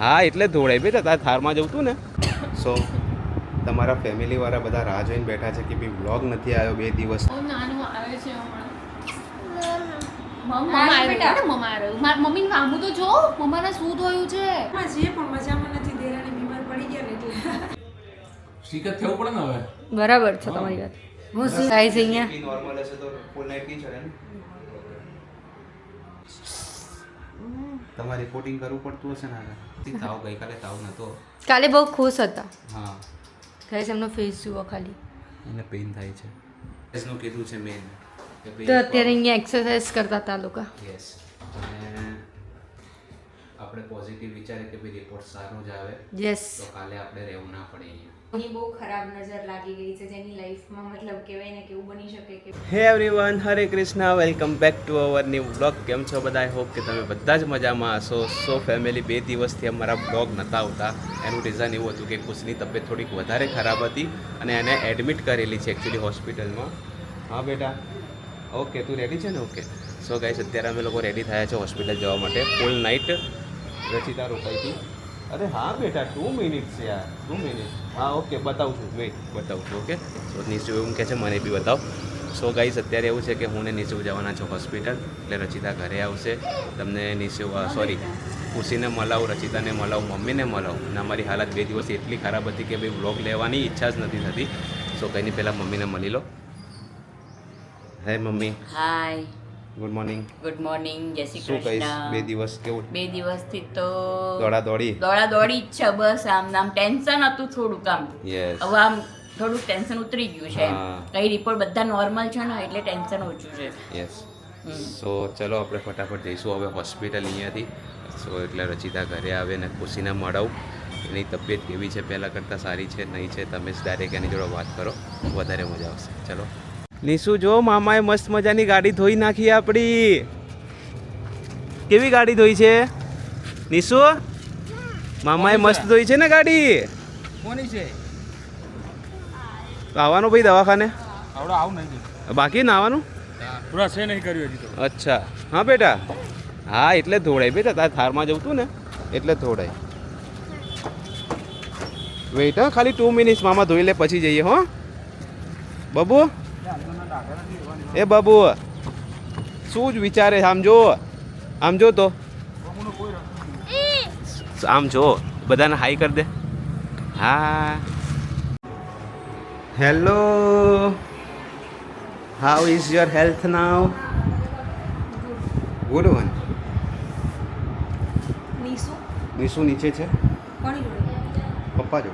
હા એટલે ધોળાઈ બેટા તારે થારમાં જવું તું ને. સો તમારા ફેમિલીવાળા બધા રાહ જોઈને બેઠા છે કે ભાઈ વ્લોગ નથી આવ્યો બે દિવસ. છે છે. બરાબર છે તમારી વાત. હું સાઈઝ અહીંયા? નોર્મલ હશે તો ફૂલ નાઈટ નહીં ચડે ને. તમારે રિપોર્ટિંગ કરવું પડતું હશે ને તાવ ગઈકાલે તાવ નતો કાલે બહુ ખુશ હતા. હા. ગાઈસ એમનો ફેસ જુઓ ખાલી. એને પેઇન થાય છે. એસનું કીધું છે મેન તો અત્યારે અહીંયા એક્સરસાઇઝ કરતા હતા લોકો. યસ અને આપણે પોઝિટિવ વિચારે કે ભાઈ રિપોર્ટ સારો જ આવે યસ તો કાલે આપણે રહેવું ના પડે અહીંયા. એની બહુ ખરાબ નજર લાગી ગઈ છે જેની લાઈફમાં મતલબ કહેવાય ને કે એવું બની શકે કે hey everyone Hare Krishna welcome back to our new blog કેમ છો બધા? આઈ હોપ કે તમે બધા જ મજામાં હશો. સો ફેમિલી બે દિવસથી અમારા બ્લોગ નહોતા આવતા. એનું રીઝન એવું હતું કે ખુશની તબિયત થોડીક વધારે ખરાબ હતી અને એને એડમિટ કરેલી છે એકચ્યુઅલી હોસ્પિટલમાં હા બેટા? ઓકે તું રેડી છે ને? ઓકે સો ગાઈસ અત્યારે અમે લોકો રેડી થયા છે હોસ્પિટલ જવા માટે. ફૂલ નાઇટ રચિતા રોકાઈ હતી અરે હા બેટા ટુ મિનિટ્સ છે યાર ટુ મિનિટ હા ઓકે બતાવું છું વેઇટ બતાવું છું ઓકે સો નીચે એવું કહે છે મને બી બતાવ. સો ગાઈસ અત્યારે એવું છે કે હું ને નીચે જવાના છું હોસ્પિટલ એટલે રચિતા ઘરે આવશે. તમને નીચે સોરી ખુશીને મળાવું રચિતાને મળાવું મમ્મીને મળાવું. અને અમારી હાલત બે દિવસ એટલી ખરાબ હતી કે ભાઈ વ્લોગ લેવાની ઈચ્છા જ નથી થતી. સો કંઈની પહેલાં મમ્મીને મળી લો. Hi mummy. Hi good morning good morning Jai Shri શું બે દિવસ કેવું? બે દિવસથી તો દોડા દોડી દોડા દોડી જ છે બસ આમ નામ ટેન્શન હતું થોડુંક આમ. યસ હવે આમ થોડું ટેન્શન ઉતરી ગયું છે. કઈ રિપોર્ટ બધા નોર્મલ છે ને એટલે ટેન્શન ઓછું છે. યસ સો ચલો આપણે ફટાફટ જઈશું. હવે હોસ્પિટલ અહીંયાથી. સો એટલે રચિતા ઘરે આવે ને ખુશીને મળાવું. એની તબિયત કેવી છે? પહેલાં કરતાં સારી છે નહીં છે? તમે જ ડાયરેક્ટ એની જોડે વાત કરો. વધારે મજા આવશે. ચલો. નીસુ જો મામાએ મસ્ત મજાની ગાડી ધોઈ નાખી આપણી કેવી ગાડી ધોઈ છે? નીસુ મામાએ મસ્ત ધોઈ છે ને ગાડી? કોની છે? આવવાનો ભાઈ દવાખાને? આવડો આવું નહીં બાકી નાવાનું? પૂરા છે નહીં કર્યું હજી અચ્છા. હા બેટા. હા એટલે ધોડાય બેટા તારે થારમાં જવું તું ને એટલે ધોડાય વેઇટ હા ખાલી ટુ મિનિટ્સ મામા ધોઈ લે પછી જઈએ હો. બબુ એ બાબુ શું જ વિચારે? આમ જો આમ જો તો. આમ જો બધાને હાઈ કરી દે. હા hello. How is your health now good one નીસુ. નીચે છે? પપ્પા જો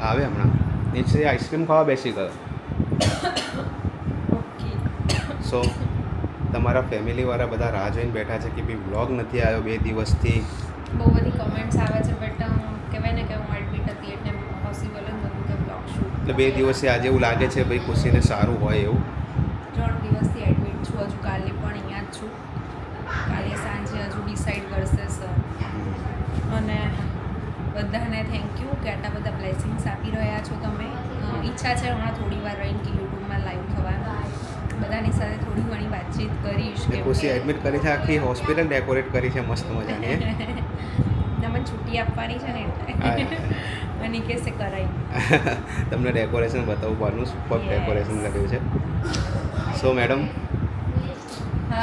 આવે હમણાં. નીચે આઈસ્ક્રીમ ખાવા બેસી ગયો. સો તમારા ફેમિલીવાળા બધા રાહ જોઈને બેઠા છે કે ભાઈ વ્લોગ નથી આવ્યો બે દિવસથી? બહુ બધી કમેન્ટ્સ આવે છે બટ કહેવાય ને કે હું એડમિટ હતી એટલે પોસિબલ જ નહોતું કે વ્લોગ શૂટ એટલે બે દિવસથી આજે એવું લાગે છે ભાઈ ખુશીને સારું હોય એવું? ત્રણ દિવસથી એડમિટ છું હજુ કાલે પણ અહીંયા જ છું. કાલે સાંજે હજુ ડિસાઈડ કરશે સર અને બધાને થેન્ક યુ કે આટલા બધા બ્લેસિંગ્સ આપી રહ્યા છો તમે. ઈચ્છા છે હમણાં થોડી વાર રહીને કે યુટ્યુબમાં લાઈવ થવા. બધાની સાથે થોડી ઘણી વાતચીત કરીશ કે ખુશી એડમિટ કરી છે આખી હોસ્પિટલ ડેકોરેટ કરી છે મસ્ત મજાની? તમને છૂટી આપવાની છે ને. એટલે. અને કહેશે કરાઈ. તમને ડેકોરેશન બતાવું બહારનું સુપર ડેકોરેશન કર્યું છે. સો મેડમ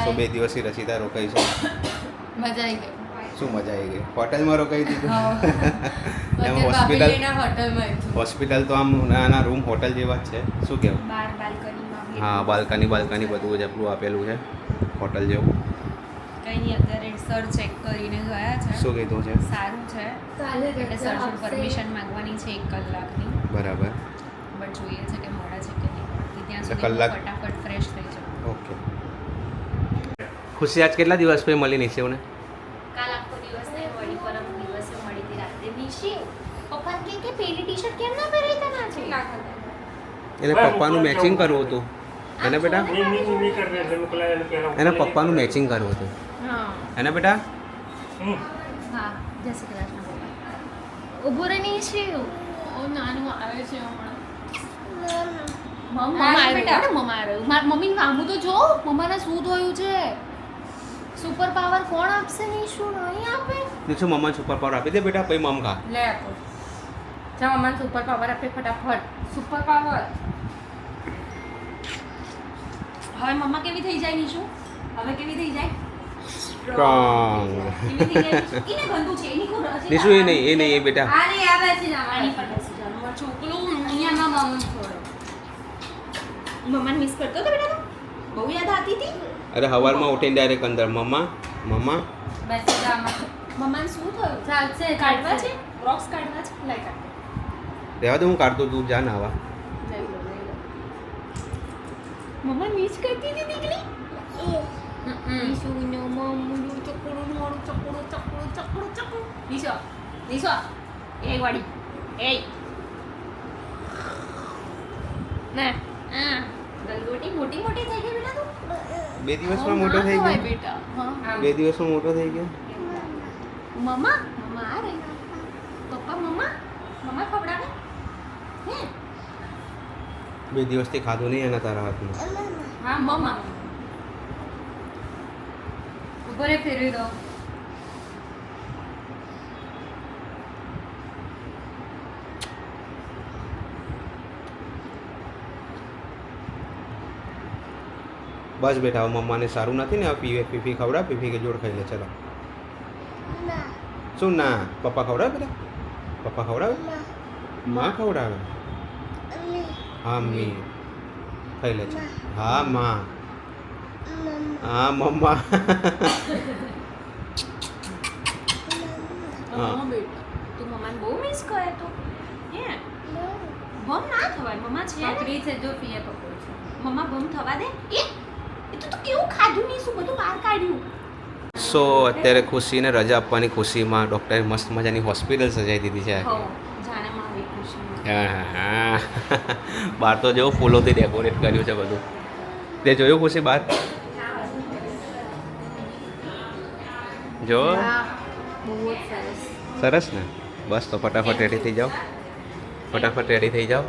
સો બે દિવસથી રસીદા રોકાઈ છે. મજા આવી ગઈ. શું મજા આવી ગઈ? હોટલમાં રોકાઈ દીધું? એમ હોસ્પિટલ છું. હોસ્પિટલ તો આમ નાના રૂમ હોટલ જેવા જ છે. શું કહેવું બાર બાલ્કનીમાં બી. હા બાલ્કની બાલ્કની બધું જ આપણું આપેલું છે હોટલ જેવું. કંઈ નહીં અત્યારે સર ચેક કરીને ગયા છે. શું કીધું છે? સારું છે. એટલે સર પરમિશન માંગવાની છે એક કલાકની. બરાબર. બટ જોઈએ છે કે મળે છે કે નહીં. ત્યાં સુધી કલાક? ફટાફટ ફ્રેશ થઈ જાઉં ઓકે. ખુશી આજ કેટલા દિવસ પછી મળી નહીં સેવને કાલ આખો દિવસ નહીં મળી પરમ દિવસે મળી હતી રાત્રે નિશી પપ્પા કે કે પેલી ટી શર્ટ કેમ ના પહેરી તને આજે એટલે પપ્પાનું મેચિંગ કરવું હતું. એને બેટા? એના પપ્પાનું મેચિંગ કરવું હતું. હા. એને બેટા? હા જય શ્રી કૃષ્ણ ઊભું રહી નહીં છે નાનું આવે છે હમણાં. મમ્મી વામું તો જો મમ્માને શું થયું છે? સુપર પાવર કોણ આપશે નહીં? શું નહીં આપે? મમ્મા સુપર પાવર આપી દે બેટા? પછી મમ ખા. લે આપો. ચાલ મમ્માને સુપર પાવર આપે ફટાફટ. સુપર પાવર હવે મમ્મા કેવી થઈ જાય નીશું? હવે કેવી થઈ જાય? Strong. કેવી થઈ જાય? એને ગંદુ છે એની કોઈ રસ નિશુ એ નહીં એ નહીં એ બેટા. આ નહીં આવે છે આની પર બેસી જવાનું મારું છોકરું અહીંયા મમ્મા છોડો. મમ્માને મિસ કરતો હતો બેટા બહુ યાદ આવતી હતી? અરે હવારમાં ઉઠીને ડાયરેક્ટ અંદર. મમ્મા મમ્મા. બેસી જા મમ્માને શું થયું? ચાલશે કાઢવા છે? રોક્સ કાઢવા છે? લાઈ કાઢ રહેવા દે હું કાઢતો તું જા ને આવા. લઈ લો લઈ લો મમ્મા મિસ કરતી હતી નીકળી હમ. નિશુનો મમ્મુનું ચકડું મોડું ચકડું ચકડું ચકડું ચકડું. નિશો નિશો એ વાડી એ. ના. આ ગલગોટી મોટી મોટી થઈ ગઈ બેટા તું? બે દિવસમાં મોટો થઈ ગયો. બેટા. હા. બે દિવસમાં મોટો થઈ ગયો. મમ્મા મમ્મા આ રહી. પપ્પા મમ્મા મમ્મા ખવડાવે? બે દિવસથી ખાધું નહીં એના તારા હાથમાં હા મમ્મા ઉપર ફેરવી દો બસ બેટા મમ્માને સારું નથી ને પીવે પીફી ખવડા પીફી કે જોડ ખાઈ લે ચલો શું ના પપ્પા ખવડાવે બેટા પપ્પા ખવડાવે માં ખવડાવે હા મી ખાઈ લે છે હા માં હા મમ્મા. હા. હા બેટા તું મમ્માને બહુ મિસ કરે તો. હે? ભમ ના થવાય. મમ્મા છે ને? છે જો પીએ પકડો છે. મમ્મા ભમ થવા દે. એ એ તો કેવું ખાધું નહીં શું બધું બહાર કાઢ્યું? સો અત્યારે ખુશીને રજા આપવાની ખુશીમાં ડૉક્ટરે મસ્ત મજાની હોસ્પિટલ સજાઈ દીધી છે. હા, હા. બહાર તો જેવું ફૂલોથી ડેકોરેટ કર્યું છે બધું. તે જોયું ખુશી બહાર જો. સરસ ને. બસ તો ફટાફટ રેડી થઈ જાઓ. ફટાફટ રેડી થઈ જાઓ.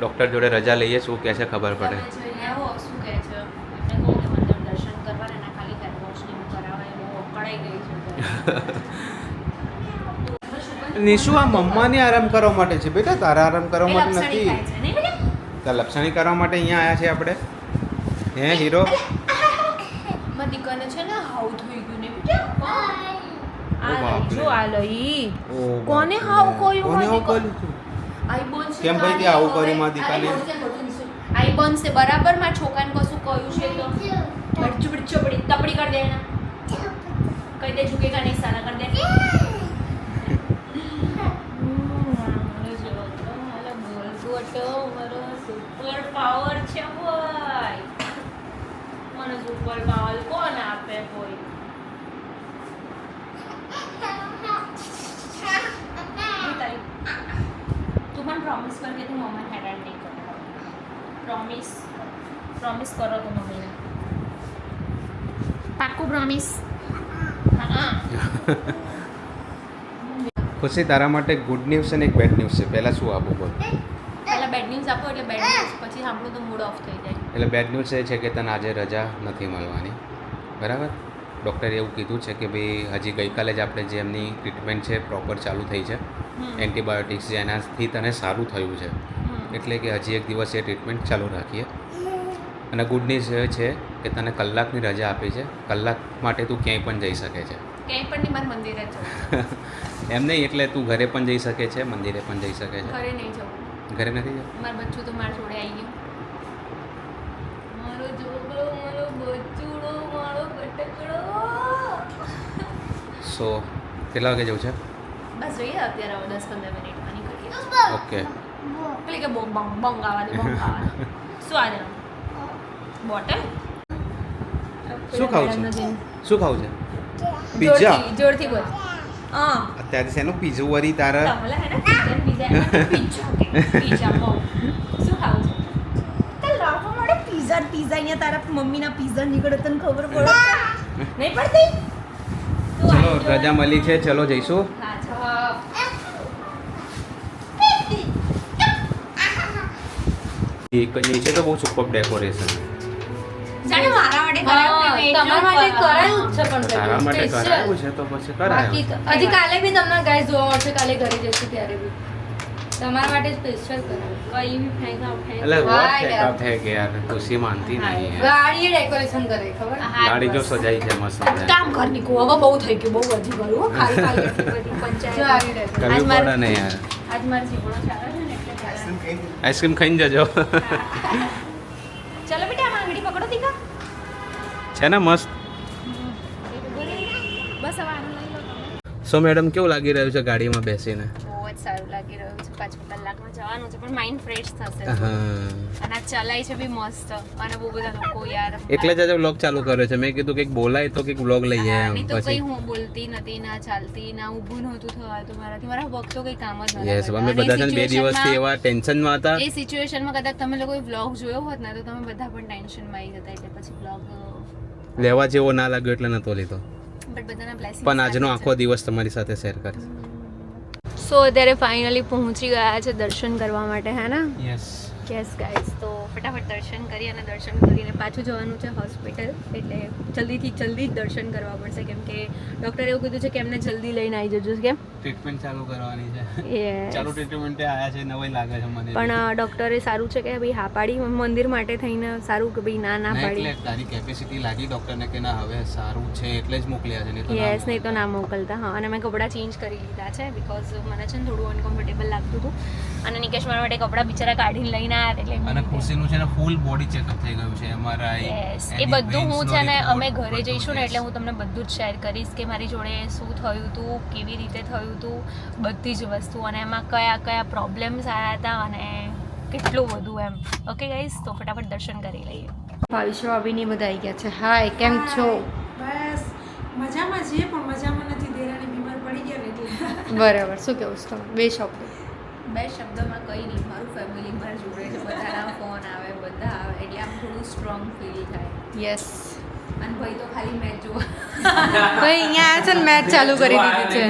ડૉક્ટર જોડે રજા લઈએ શું કહે છે ખબર પડે. નિશુ આ મમ્માને આરામ કરવા માટે છે બેટા તારા આરામ કરવા માટે નથી. તાર લપસણી કરવા માટે અહીંયા આવ્યા છે આપણે. હે હીરો? દીકરાને છે ને હાવ થઈ ગયું ને બેટા? જો આ લઈ. ઓ કોને. હાવ કર્યું કોને હાવ કર્યું તું? આઈ છે કેમ ભાઈ તે આવું કર્યું દીકરાને? આઈ બોન છે બરાબર? માં છોકરાને કશું કહ્યું છે તો. ચુપડી ચોપડી તપડી કરી દે એના. કહી દે ઝુકેગા નહીં સારા કરી દે. સુપર પાવર છે ભાઈ. મને સુપર પાવર કોણ આપે કોઈ તું પણ પ્રોમિસ કર કે તું મમ્મી હેરાન નહીં કરો. પ્રોમિસ પ્રોમિસ કરો તો મમ્મીને. પાકું પ્રોમિસ હા. ખુશી તારા માટે ગુડ ન્યૂઝ અને એક બેડ ન્યૂઝ છે. પહેલાં શું આપું બોલ. ન્યૂઝ આપો એટલે બેડ ન્યૂઝ પછી સાંભળું તો મૂડ ઓફ થઈ જાય. એટલે બેડ ન્યૂઝ એ છે કે તને આજે રજા નથી મળવાની. બરાબર? ડૉક્ટરે એવું કીધું છે કે ભાઈ હજી ગઈકાલે જ આપણે જે એમની ટ્રીટમેન્ટ છે પ્રોપર ચાલુ થઈ છે. એન્ટીબાયોટિક્સ જેનાથી તને સારું થયું છે. એટલે કે હજી એક દિવસ એ ટ્રીટમેન્ટ ચાલુ રાખીએ. અને ગુડ ન્યૂઝ એ છે કે તને કલાકની રજા આપી છે. કલાક માટે તું ક્યાંય પણ જઈ શકે છે. ક્યાંય પણ નહીં મારે મંદિરે જવું એમ નહીં એટલે તું ઘરે પણ જઈ શકે છે મંદિરે પણ જઈ શકે છે. ઘરે નહીં જવું. ઘરે નથી મારું બચ્ચું તો મારા જોડે આવી ગયું. મારો છોકરો મારો બચ્ચુડો મારો બટકડો. સો કેટલા વાગે જવું છે? બસ જોઈએ અત્યારે હવે દસ પંદર મિનિટમાં નીકળીએ. ઓકે. એટલે કે બોંગ બોંગ બોંગ આવવાની બોંગ આવવાની. શું આજે બોટલ? શું ખાવું છે? શું ખાવું છે? પિઝા? જોરથી બોલ. અત્યારે શેનું? પીઝું વરી તારા? પીઝા હે ને પિઝા અહીંયા તારા મમ્મીના પિઝા નીકળે તને ખબર પડે? નહીં પડતી? ચલો રજા મળી છે ચલો જઈશું. એક નીચે તો બહુ સુપર ડેકોરેશન જાણે મારા માટે તમારા માટે કરાયું છે પણ તારા માટે કરાયું છે તો પછી કરાયું હજી કાલે બી તમને ગાય જોવા મળશે કાલે ઘરે જશે ત્યારે બી. તમારા માટે સ્પેશિયલ કરાયું. કઈ બી ફેંકા ફેંક. એટલે વાહ યાર. ફેંકા ફેંક યાર ખુશી માનતી નહીં યાર. ડેકોરેશન કરે ખબર? ગાડી જો સજાઈ છે મસ્ત કામ કર નીકળો હવે બહુ થઈ ગયું બહુ વધી ગયું ખાલી ખાલી એટલી બધી જો પંચાયત કરવી પડે ને યાર. આજ મારા જીવણો સારા છે ને આઈસ્ક્રીમ ખાઈને જજો. છે ને મસ્ત? સો મેડમ કેવું લાગી રહ્યું છે ગાડીમાં બેસીને? બહુ જ સારું લાગી રહ્યું છે. પાછું કલાકમાં જવાનું છે પણ માઇન્ડ ફ્રેશ થશે. અને ચલાય છે બી મસ્ત. અને બહુ બધા લોકો યાર એટલે જ આજે વ્લોગ ચાલુ કર્યો છે. મેં કીધું કંઈક બોલાય તો કંઈક વ્લોગ લઈ જાય એમ તો પછી. હું બોલતી નથી ના ચાલતી ના ઊભું નહોતું થવાતું મારાથી. મારા પગ તો કઈ કામ જ યસ અમે બધા છે બે દિવસથી situationમાં- એવા ટેન્શનમાં હતા. એ સિચ્યુએશનમાં કદાચ તમે લોકોએ વ્લોગ જોયો હોત ને તો તમે બધા પણ ટેન્શનમાં આવી જતા એટલે પછી વ્લોગ લેવા જેવો ના લાગ્યો એટલે નતો લીધો. પણ આજનો આખો દિવસ તમારી સાથે શેર કરીશ. સો અત્યારે ફાઇનલી પહોંચી ગયા છે દર્શન કરવા માટે હે ને? યસ યસ ગાઈઝ તો ફટાફટ દર્શન કરી અને દર્શન કરીને પાછું જવાનું છે હોસ્પિટલ. એટલે જલ્દીથી જલ્દી જ દર્શન કરવા પડશે કેમ કે ડૉક્ટરે એવું કીધું છે કે એમને જલ્દી લઈને આવી જજો કેમ? ટ્રીટમેન્ટ ચાલુ કરવાની છે. ચાલુ ટ્રીટમેન્ટ આયા છે નવાઈ લાગે છે મને. પણ ડૉક્ટરે સારું છે કે ભાઈ હા પાડી મંદિર માટે થઈને સારું કે ભાઈ ના ના પાડી એટલે તારી કેપેસિટી લાગી ડોક્ટરને કે ના હવે સારું છે એટલે જ મોકલ્યા છે નહીં તો યસ નહીં તો ના મોકલતા હા. અને મેં કપડાં ચેન્જ કરી લીધા છે બિકોઝ મને છે ને થોડું અનકમ્ફર્ટેબલ લાગતું હતું. અને નિકેશ મારા માટે કપડાં બિચારા કાઢીને લઈને આવ્યા એટલે અને ખુશીનું છે ને ફૂલ બોડી ચેકઅપ થઈ ગયું છે અમારા યસ એ બધું હું છે ને અમે ઘરે જઈશું ને એટલે હું તમને બધું જ શેર કરીશ કે મારી જોડે શું થયું હતું કેવી રીતે થયું હતું બધી જ વસ્તુ અને એમાં કયા કયા પ્રોબ્લેમ્સ આવ્યા હતા અને કેટલું બધું એમ. ઓકે ગાઈસ તો ફટાફટ દર્શન કરી લઈએ. ભાવિશો ભાભીની બધા આવી ગયા છે. હાય કેમ છો? બસ મજામાં છીએ પણ મજામાં નથી. દેરાની બીમાર પડી ગયા એટલે. બરાબર. શું કેવું છે બે શબ્દ. બે શબ્દોમાં કંઈ નહીં મારું ફેમિલી મારા જોડે છે બધાના ફોન આવે બધા આવે એટલે આમ થોડું સ્ટ્રોંગ ફીલ થાય. યસ અને ભાઈ તો ખાલી મેચ જોવા. ભાઈ અહીંયા આવ્યા છે ને મેચ ચાલુ કરી દીધી છે.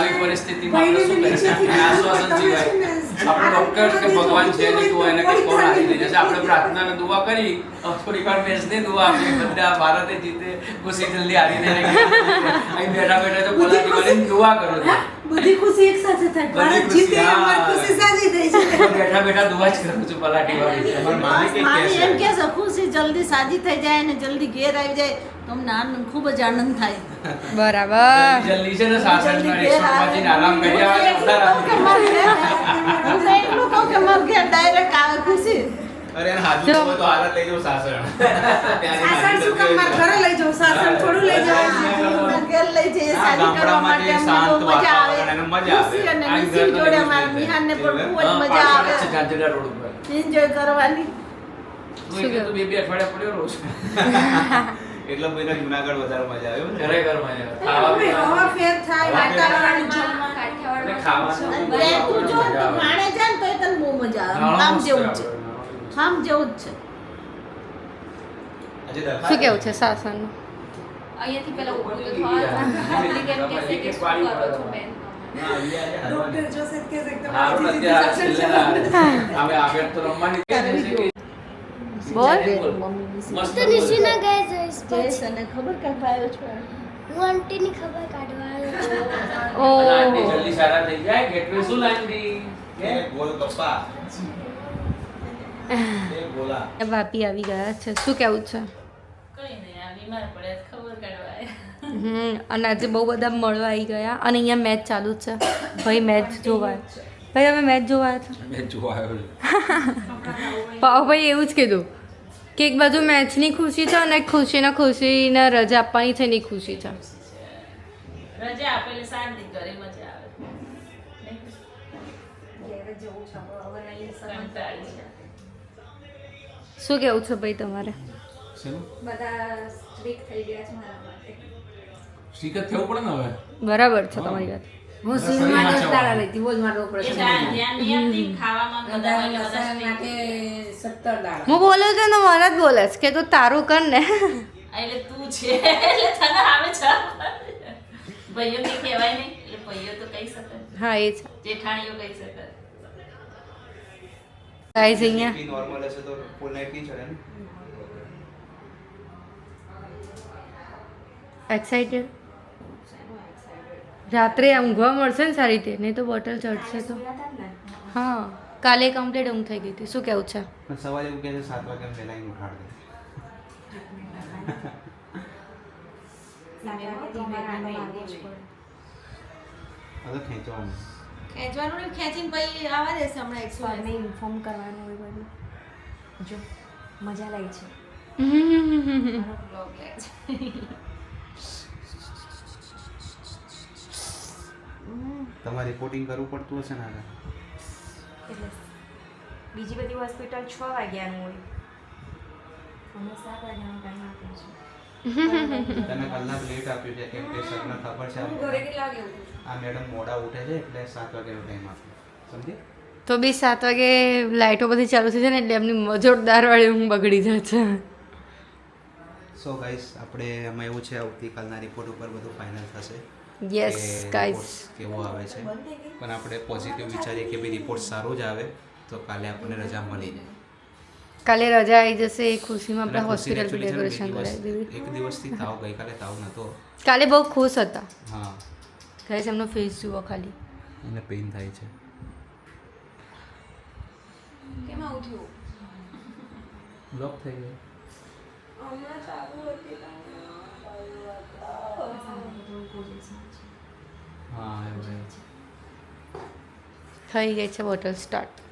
આવી પરિસ્થિતિમાં આપણે શું કરી શકીએ? આશ્વાસન સિવાય. આપણે ડોક્ટર કે ભગવાન છે ને તું એને કઈ કોણ આપી દે. જશે આપણે પ્રાર્થના ને દુઆ કરી. થોડી વાર મેચની દુઆ આપી. બધા ભારતે જીતે ખુશી જલ્દી હારીને અહીં બેઠા બેઠા તો બોલાતી બોલીને દુઆ કરો છો. બધી ખુશી એક સાથે થાય. ભારત જીતે અમાર ખુશી સાજી થઈ છે બેઠા બેઠા દુવા જ કરું છું પલાટી વાળી. મામી એમ કે છે? ખુશી જલ્દી સાજી થઈ જાય ને જલ્દી ઘેર આવી જાય. તો અમને આનંદ ખૂબ જ આનંદ થાય. બરાબર. જલ્દી છે ને સાસણમાં આરામ કરી આવે હું તો એટલું કહું કે મારે ઘેર ડાયરેક્ટ આવે ખુશી. અરે એને હાજુ હોય તો હાલત લઈ જાઉં સાસણ. સાસણ શું કામ? માર ઘરે લઈ જાઉં સાસણ થોડું લઈ જાવ મારા લઈ જઈએ આ કરવા માટે અમને બહુ મજા આવે અને મજા આવે. અને આ નિશી ઘર તો જોડે એવું મિહાન ને પણ બહુ જ મજા આવે છે ઝાંઝરા રોડ ઉપર. એન્જોય કરવાની. હું કે તું બે બે અઠવાડિયા પડ્યો રહું છું એટલે ભાઈને જુનાગઢ વધારે મજા આવે? ખરેખર મજા આવે. ખાવા હવે ફેર થાય વાતાવરણ એટલે ખાવાનું તું જો તું માણે જાય તો તને બહુ મજા આવે. આમ જેવું છે. આમ જેવું જ છે. શું કેવું છે? શાસન અહીંયાથી પેલા ઊભું તો થવા કહેશે કે શું કરો છો બેન? ડોક્ટર કે કે. હવે આગળ તો રમવાની કે- બોલ. મસ્ત ગઈ જઈશ અને ખબર કાઢવા આવ્યો છો? હું આંટીની ખબર કાઢવા આવ્યો છું. ઓ જલ્દી સારા થઈ જાય. ગેટવે શું લાંડી એ ગોલ કપ્પા એ ગોલા ભાભી આવી ગયા છે. શું કેવું છે? હમ અને આજે બહુ બધા મળવા આવી ગયા. અને અહીંયા મેચ ચાલુ જ છે. ભાઈ મેચ જોવા ભાઈ અમે મેચ જોવા આવ્યા છું. પાવભાઈ એવું જ કીધું કે એક બાજુ મેચની ખુશી છે અને ખુશીના ખુશીના રજા આપવાની છે એની ખુશી છે. રજા આપેલી શાંતિ મજા આવે. છે. શું કેવું છે ભાઈ તમારે? શેનું? બધા સ્ટ્રીક થઈ ગયા છે મારા માટે. શીખ જ થવું પડે ને હવે? બરાબર છે તમારી વાત. હું સિનેમા. દસ દાડા રહેતી બોલ મારો હું બોલું છું ને મને જ બોલે છે કે તું તારું કર ને. એટલે તું છે એટલે તને આવે છે. ભાઈઓ ને કહેવાય નહીં એટલે ભાઈઓ તો કહી શકે. હા એ છે. જેઠાણીઓ કહી શકે. ગાઈઝ અહીંયા. નોર્મલ હશે તો ફૂલ નાઈટ નહીં ચડે ને? એક્સાઇટેડ રાત્રે ઊંઘવા મળશે ને સારી રીતે? નહીં તો બોટલ ચડશે તો. હા. કાલે કમ્પ્લીટ ઊંઘ થઈ ગઈ હતી. શું કેવું છે? સવારે એવું છે સાત વાગે પહેલાં અહીં ઉઠાડ દે. હવે ખેંચવાનું. ખેંચવાનું નહીં ખેંચીને પછી આવવા દેશે હમણાં એકસો સ્વારને ઇન્ફોર્મ કરવાનું હોય બધું. જો મજા લાગે છે. મારો બ્લોગ લે છે તમારે રિપોર્ટિંગ કરવું પડતું હશે ને એટલે બીજી બધી હોસ્પિટલ છ વાગ્યાનું હોય. અમે સાત વાગ્યાનો ટાઈમ આપ્યો છે તમે કલાક લેટ આપ્યું છે કેમ કે સરને ખબર છે આ- આ મેડમ મોડા ઉઠે છે એટલે સાત વાગે ટાઈમ આપ્યો. સમજી? તો બી સાત વાગે લાઇટો બધી ચાલુ થઈ જાય ને એટલે એમની જોરદાર વાળી ઊંઘ બગડી જાય છે. સો ગાઈસ આપણે એમાં એવું છે આવતીકાલના રિપોર્ટ ઉપર બધું ફાઇનલ થશે. યસ ગાઈસ કેવો આવે છે. પણ આપણે પોઝિટિવ વિચારીએ કે ભાઈ રિપોર્ટ સારો જ આવે તો કાલે આપણને રજા મળી જાય. કાલે રજા આવી જશે એ ખુશીમાં આપણે હોસ્પિટલ ડેકોરેશન કરાવી દીધું. એક દિવસથી તાવ ગઈકાલે તાવ નતો કાલે બહુ ખુશ હતા. હા. ગાઈઝ એમનો ફેસ જુઓ ખાલી. એને પેઇન થાય છે. કેમ આવું થયું? બ્લોક થઈ ગયો થઈ ગઈ છે બોટલ સ્ટાર્ટ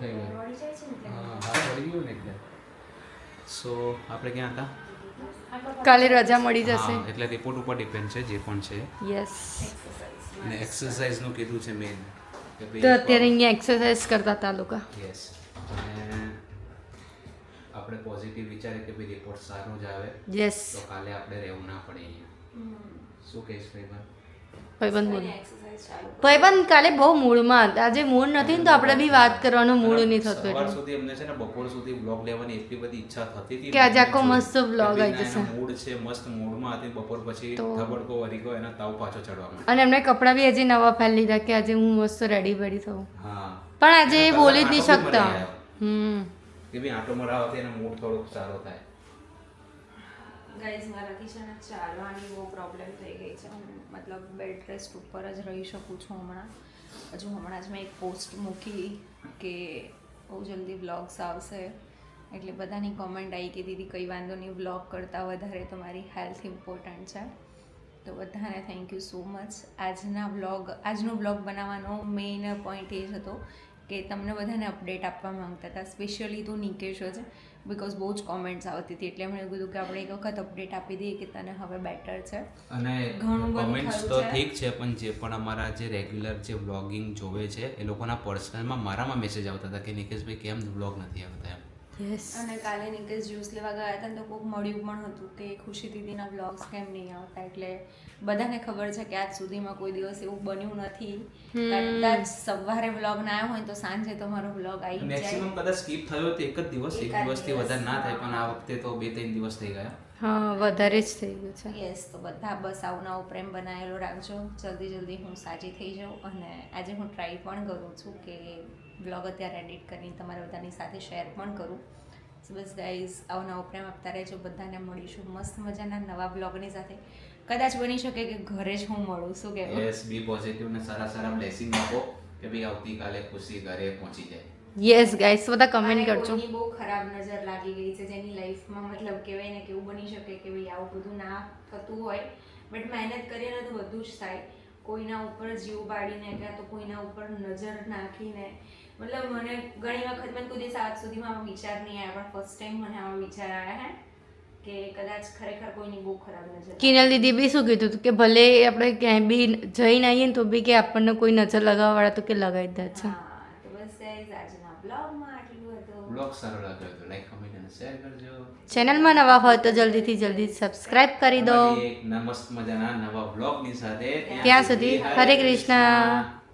થઈ ગયું. હા હાથ વળી ગયું ને એટલે. સો આપણે ક્યાં હતા? કાલે રજા મળી જશે. એટલે રિપોર્ટ ઉપર ડિપેન્ડ છે જે પણ છે. યસ અને એક્સરસાઇઝનું કીધું છે મેન તો અત્યારે અહીંયા એક્સરસાઇઝ કરતા હતા લોકો. યસ અને આપણે પોઝિટિવ વિચારે કે ભાઈ રિપોર્ટ સારો જ આવે. યસ તો કાલે આપણે રહેવું ના પડે અહીંયા. શું કહીશ ભાઈ? ભાઈબંધ બોલો. ભાઈબંધ કાલે બહુ મૂડમાં હતા. આજે મૂડ નથી ને તો આપણે બી વાત કરવાનો મૂડ નહીં થતો એટલે. સુધી અમને છે ને બપોર સુધી બ્લોગ લેવાની એટલી બધી ઈચ્છા થતી હતી કે આજે આખો મસ્ત બ્લોગ આવી જશે. મૂડ છે મસ્ત મૂડમાં હતી બપોર પછી ધબડકો વરી ગયો એના તાવ પાછો ચડવા અને એમને કપડાં બી હજી નવા ફેલ લીધા કે આજે હું મસ્ત રેડી બેડી થઉં. હા. પણ આજે એ બોલી જ નહીં શકતા. હમ. કે ભાઈ આટો મરાવવાથી એનો મૂડ થોડોક સારો થાય. ગાઈઝ છે ને ચાલવાની બહુ પ્રોબ્લેમ થઈ ગઈ છે. હું મતલબ બેડ રેસ્ટ ઉપર જ રહી શકું છું હમણાં. હજુ હમણાં જ મેં એક પોસ્ટ મૂકી કે બહુ જલ્દી વ્લોગ્સ આવશે. એટલે બધાની કોમેન્ટ આવી કે, દીદી, કંઈ વાંધો નહીં વ્લોગ કરતાં વધારે તમારી હેલ્થ ઇમ્પોર્ટન્ટ છે. તો બધાને થેન્ક યુ સો મચ આજના વ્લોગ આજનો વ્લોગ બનાવવાનો મેઇન પોઈન્ટ એ જ હતો કે તમને બધાને અપડેટ આપવા માંગતા હતા સ્પેશિયલી તો નિકેશો છે બિકોઝ બહુ જ કોમેન્ટ્સ આવતી હતી. એટલે એમણે કીધું કે આપણે એક વખત અપડેટ આપી દઈએ કે તને હવે બેટર છે. અને ઘણું કોમેન્ટ્સ તો ઠીક છે પણ જે પણ અમારા જે રેગ્યુલર જે વ્લોગિંગ જોવે છે એ લોકોના પર્સનલમાં મારામાં મેસેજ આવતા હતા કે નિકેશભાઈ કેમ વ્લોગ નથી આવતા એમ. અને કાલે નિકેશ જ્યુસ લેવા ગયા હતા તો કોઈક મળ્યું પણ હતું કે ખુશી દીદીના વ્લોગ્સ કેમ નહીં આવતા એટલે બધાને ખબર છે કે આજ સુધીમાં કોઈ દિવસ એવું બન્યું નથી. કદાચ સવારે વ્લોગ ના આવ્યો હોય તો સાંજે તો મારો વ્લોગ આવી જાય. મેક્સિમમ કદાચ સ્કીપ થયો તો એક જ દિવસ એક દિવસથી વધારે ના થાય પણ આ વખતે તો બે ત્રણ દિવસ થઈ ગયા. હા વધારે જ થઈ ગયું છે. યસ તો બધા બસ આવું નવો પ્રેમ બનાવેલો રાખજો. જલ્દી જલ્દી હું સાજી થઈ જાઉં અને આજે હું ટ્રાય પણ કરું છું કે બ્લોગ અત્યારે એડિટ કરીને તમારા બધાની સાથે શેર પણ કરું. સો બસ ગાઈઝ આવો નવો પ્રેમ આપતા રહેજો બધાને મળીશું. મસ્ત મજાના નવા બ્લોગની સાથે. કદાચ બની શકે કે ઘરે જ હું મળું શું કહેવું? યસ બી પોઝિટિવ ને સારા સારા બ્લેસિંગ આપો કે ભાઈ આવતીકાલે ખુશી ઘરે પહોંચી જાય. યસ ગાઈસ બધા કમેન્ટ કરજો. બહુ ખરાબ નજર લાગી ગઈ છે જેની લાઈફમાં મતલબ કહેવાય ને કે એવું બની શકે કે ભાઈ આવું બધું ના થતું હોય. બટ મહેનત કરીએ ને તો બધું જ થાય. કોઈના ઉપર જીવ બાળીને કે તો કોઈના ઉપર નજર નાખીને મતલબ મને ઘણી વખત મને કોઈ દિવસ આજ સુધીમાં આવા વિચાર નહીં આવ્યા. પણ ફર્સ્ટ ટાઈમ મને આવા વિચાર આવ્યા હે કે કદાચ ખરેખર કોઈની બહુ ખરાબ નજર કિનલ દીદી બી શું કીધું હતું કે ભલે આપણે ક્યાંય બી જઈને આવીએ ને તો બી કે આપણને કોઈ નજર લગાવવાવાળા તો કે લગાવી દે છે તો બસ guys, આજના બ્લોગમાં આટલું હતું. બ્લોગ સારો લાગ્યો તો લાઈક કમેન્ટ અને શેર કરજો. ચેનલમાં નવા હોય તો જલ્દીથી જલ્દી સબસ્ક્રાઇબ કરી દો. એક મસ્ત મજાના નવા બ્લોગની સાથે ત્યાં સુધી હરે કૃષ્ણ.